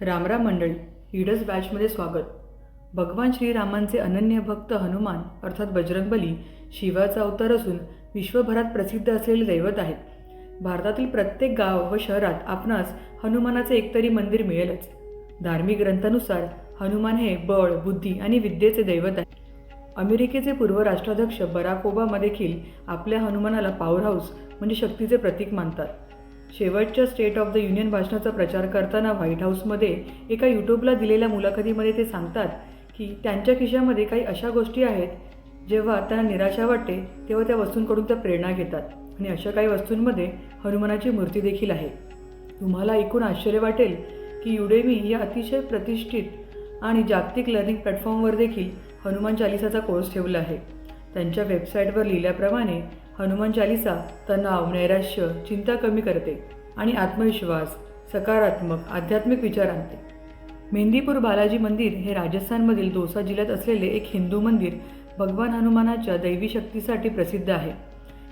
रामराम मंडळी लीडर्स बॅचमध्ये स्वागत. भगवान श्रीरामांचे अनन्य भक्त हनुमान अर्थात बजरंगबली शिवाचा अवतार असून विश्वभरात प्रसिद्ध असलेले दैवत आहेत. भारतातील प्रत्येक गाव व शहरात आपणास हनुमानाचे एकतरी मंदिर मिळेलच. धार्मिक ग्रंथानुसार हनुमान हे बळ बुद्धी आणि विद्येचे दैवत आहे अमेरिकेचे पूर्व राष्ट्राध्यक्ष बराक ओबामा देखील आपल्या हनुमानाला पॉवर हाऊस म्हणजे शक्तीचे प्रतीक मानतात. शेवटच्या स्टेट ऑफ द युनियन भाषणाचा प्रचार करताना व्हाईट हाऊसमध्ये एका यूट्यूबला दिलेल्या मुलाखतीमध्ये ते सांगतात की त्यांच्या खिशामध्ये काही अशा गोष्टी आहेत जेव्हा त्यांना निराशा वाटते तेव्हा त्या वस्तूंकडून त्या प्रेरणा घेतात. आणि अशा काही वस्तूंमध्ये हनुमानाची मूर्ती देखील आहे. तुम्हाला ऐकून आश्चर्य वाटेल की युडेमी या अतिशय प्रतिष्ठित आणि जागतिक लर्निंग प्लॅटफॉर्मवर देखील हनुमान चालिसाचा कोर्स ठेवला आहे. त्यांच्या वेबसाईटवर लिहिल्याप्रमाणे हनुमान चालिसा तणाव नैराश्य चिंता कमी करते आणि आत्मविश्वास सकारात्मक आध्यात्मिक विचार आणते. मेहंदीपूर बालाजी मंदिर हे राजस्थानमधील दोसा जिल्ह्यात असलेले एक हिंदू मंदिर भगवान हनुमानाच्या दैवी शक्तीसाठी प्रसिद्ध आहे.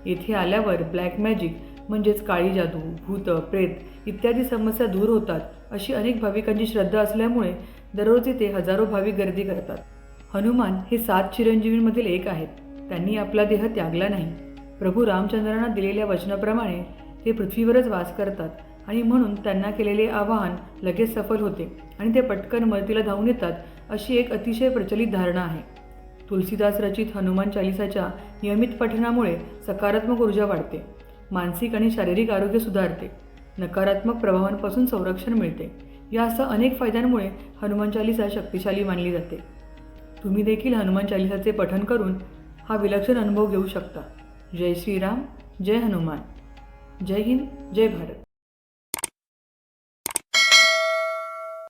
येथे आल्यावर ब्लॅक मॅजिक म्हणजेच काळी जादू भूत प्रेत इत्यादी समस्या दूर होतात अशी अनेक भाविकांची श्रद्धा असल्यामुळे दररोज इथे हजारो भाविक गर्दी करतात. हनुमान हे सात चिरंजीवींमधील एक आहेत. त्यांनी आपला देह त्यागला नाही. प्रभू रामचंद्रांना दिलेल्या वचनाप्रमाणे ते पृथ्वीवरच वास करतात आणि म्हणून त्यांना केलेले आवाहन लगेच सफल होते आणि ते पटकन मदतीला धावून येतात अशी एक अतिशय प्रचलित धारणा आहे. तुलसीदास रचित हनुमान चालिसाच्या नियमित पठणामुळे सकारात्मक ऊर्जा वाढते मानसिक आणि शारीरिक आरोग्य सुधारते नकारात्मक प्रभावांपासून संरक्षण मिळते. यासह अनेक फायद्यांमुळे हनुमान चालिसा शक्तिशाली मानली जाते. तुम्ही देखील हनुमान चालिसाचे पठण करून हा विलक्षण अनुभव घेऊ शकता. जय श्रीराम जय हनुमान. जय हिंद जय भारत.